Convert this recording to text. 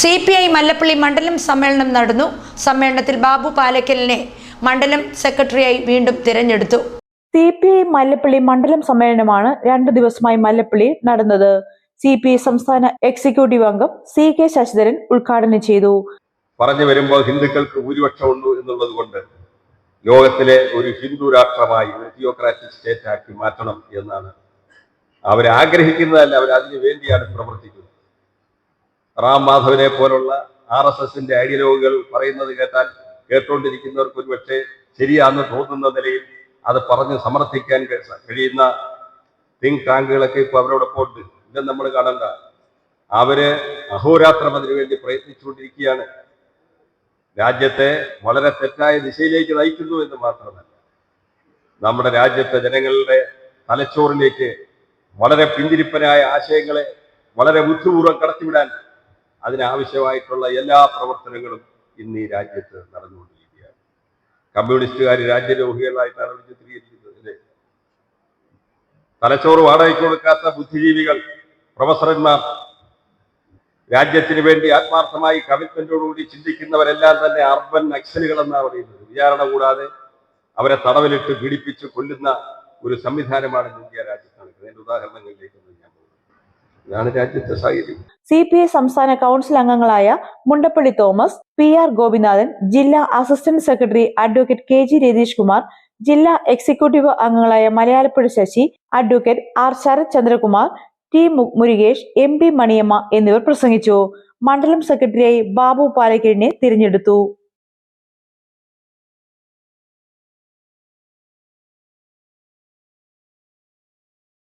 C P I Mallappally മണ്ഡലം സമ്മേളനം നടന്നു. സമ്മേളനത്തിൽ ബാബു പാലക്കലിനെ മണ്ഡലം സെക്രട്ടറിയായി വീണ്ടും തിരഞ്ഞെടുത്തു. സി പി ഐ മല്ലപ്പള്ളി മണ്ഡലം സമ്മേളനമാണ് രണ്ടു ദിവസമായി മല്ലപ്പള്ളി നടന്നത്. സി പി ഐ സംസ്ഥാന എക്സിക്യൂട്ടീവ് അംഗം സി കെ ശശിധരൻ ഉദ്ഘാടനം ചെയ്തു. പറഞ്ഞു വരുമ്പോൾ ഹിന്ദുക്കൾക്ക് ഭൂരിപക്ഷമുണ്ട് എന്നുള്ളത് കൊണ്ട് ലോകത്തിലെ ഒരു ഹിന്ദു രാഷ്ട്രമായി ഒരു തിയോക്രാറ്റിക് സ്റ്റേറ്റ് ആക്കി മാറ്റണം എന്നാണ്. അവരാഗ്രഹിക്കുന്നതല്ല അവർ അതിനു വേണ്ടിയാണ് പ്രവർത്തിക്കുന്നത്. റാം മാധവനെ പോലുള്ള ആർ എസ് എസിന്റെ ഐഡിയോളജികൾ പറയുന്നത് കേട്ടാൽ കേട്ടുകൊണ്ടിരിക്കുന്നവർക്ക് ഒരു പക്ഷേ ശരിയാണെന്ന് തോന്നുന്ന നിലയിൽ അത് പറഞ്ഞ് സമർത്ഥിക്കാൻ കഴിയുന്ന തിങ്ക് ടാങ്കുകളൊക്കെ ഇപ്പൊ അവരോടൊപ്പം ഉണ്ട്. ഇതും നമ്മൾ കാണണ്ട. അവർ അഹോരാത്രം അതിനു വേണ്ടി പ്രയത്നിച്ചുകൊണ്ടിരിക്കുകയാണ്. രാജ്യത്തെ വളരെ തെറ്റായ ദിശയിലേക്ക് നയിക്കുന്നു എന്ന് മാത്രമല്ല നമ്മുടെ രാജ്യത്തെ ജനങ്ങളുടെ തലച്ചോറിലേക്ക് വളരെ പിന്തിരിപ്പനായ ആശയങ്ങളെ വളരെ ബുദ്ധിപൂർവം കടത്തിവിടാൻ അതിനാവശ്യമായിട്ടുള്ള എല്ലാ പ്രവർത്തനങ്ങളും ഇന്ന് ഈ രാജ്യത്ത് നടന്നുകൊണ്ടിരിക്കുകയാണ്. കമ്മ്യൂണിസ്റ്റുകാർ രാജ്യരോഹികളായിട്ടാണ് അവർ ചിത്രീകരിക്കുന്നത് തലച്ചോറ് വാടകയ്ക്ക് കൊടുക്കാത്ത ബുദ്ധിജീവികൾ പ്രൊഫസർമാർ രാജ്യത്തിന് വേണ്ടി ആത്മാർത്ഥമായി കമ്മിറ്റ്മെന്റോടുകൂടി ചിന്തിക്കുന്നവരെല്ലാം തന്നെ അർബൻ നക്സലുകൾ എന്നാണ് പറയുന്നത്. വിചാരണ കൂടാതെ അവരെ തടവിലിട്ട് പീഡിപ്പിച്ച് കൊല്ലുന്ന ഒരു സംവിധാനമാണ് ഇന്ത്യ രാജ്യത്ത് നടക്കുന്നത്. അതിന്റെ ഉദാഹരണങ്ങളിലേക്ക് ഞാൻ പോകുന്നത് ഇതാണ് രാജ്യത്തെ സാഹചര്യം. സി പി ഐ സംസ്ഥാന കൗൺസിൽ അംഗങ്ങളായ മുണ്ടപ്പള്ളി തോമസ് പി ആർ ഗോപിനാഥൻ ജില്ലാ assistant secretary advocate K G Ratheesh Kumar ജില്ലാ എക്സിക്യൂട്ടീവ് അംഗങ്ങളായ Malayalappuzha Sasi advocate R Sarath Chandrakumar T Murukesh M P Maniyamma എന്നിവർ പ്രസംഗിച്ചു. മണ്ഡലം സെക്രട്ടറിയായി ബാബു പാലക്കീഴിനെ തിരഞ്ഞെടുത്തു.